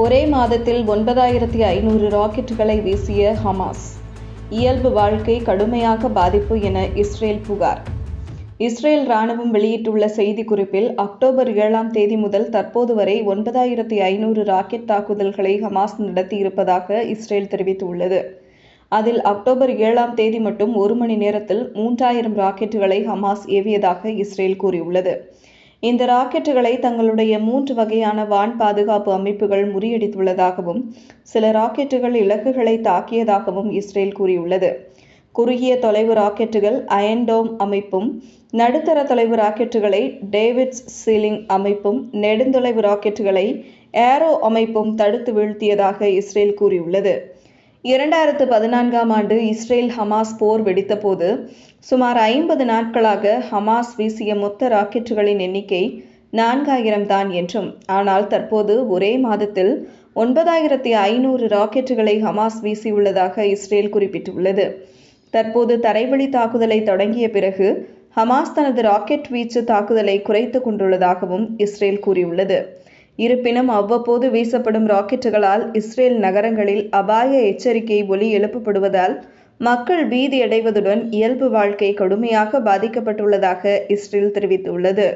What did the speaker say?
ஒரே மாதத்தில் ஒன்பதாயிரத்தி ஐநூறு ராக்கெட்டுகளை வீசிய ஹமாஸ். இயல்பு வாழ்க்கை கடுமையாக பாதிப்பு என இஸ்ரேல் புகார். இஸ்ரேல் ராணுவம் வெளியிட்டுள்ள செய்திக்குறிப்பில் அக்டோபர் ஏழாம் தேதி முதல் தற்போது வரை ஒன்பதாயிரத்தி ஐநூறு ராக்கெட் தாக்குதல்களை ஹமாஸ் நடத்தியிருப்பதாக இஸ்ரேல் தெரிவித்துள்ளது. அதில் அக்டோபர் ஏழாம் தேதி மட்டும் ஒரு மணி நேரத்தில் மூன்றாயிரம் ராக்கெட்டுகளை ஹமாஸ் ஏவியதாக இஸ்ரேல் கூறியுள்ளது. இந்த ராக்கெட்டுகளை தங்களுடைய மூன்று வகையான வான் பாதுகாப்பு அமைப்புகள் முறியடித்துள்ளதாகவும் சில ராக்கெட்டுகள் இலக்குகளை தாக்கியதாகவும் இஸ்ரேல் கூறியுள்ளது. குறுகிய தொலைவு ராக்கெட்டுகள் அயன்டோம் அமைப்பும் நடுத்தர தொலைவு ராக்கெட்டுகளை டேவிட்ஸ் சீலிங் அமைப்பும் நெடுந்தொலைவு ராக்கெட்டுகளை ஏரோ அமைப்பும் தடுத்து வீழ்த்தியதாக இஸ்ரேல் கூறியுள்ளது. இரண்டாயிரத்து பதினான்காம் ஆண்டு இஸ்ரேல் ஹமாஸ் போர் வெடித்தபோது சுமார் ஐம்பது நாட்களாக ஹமாஸ் வீசிய மொத்த ராக்கெட்டுகளின் எண்ணிக்கை நான்காயிரம் தான் என்றும் ஆனால் தற்போது ஒரே மாதத்தில் ஒன்பதாயிரத்தி ஐநூறு ராக்கெட்டுகளை ஹமாஸ் வீசியுள்ளதாக இஸ்ரேல் குறிப்பிட்டுள்ளது. தற்போது தரைவழி தாக்குதலை தொடங்கிய பிறகு ஹமாஸ் தனது ராக்கெட் வீச்சு தாக்குதலை குறைத்து கொண்டுள்ளதாகவும் இஸ்ரேல் கூறியுள்ளது. இருப்பினும் அவ்வப்போது வீசப்படும் ராக்கெட்டுகளால் இஸ்ரேல் நகரங்களில் அபாய எச்சரிக்கை ஒலி எழுப்பப்படுவதால் மக்கள் பீதியடைவதுடன் இயல்பு வாழ்க்கை கடுமையாக பாதிக்கப்பட்டுள்ளதாக இஸ்ரேல் தெரிவித்துள்ளது.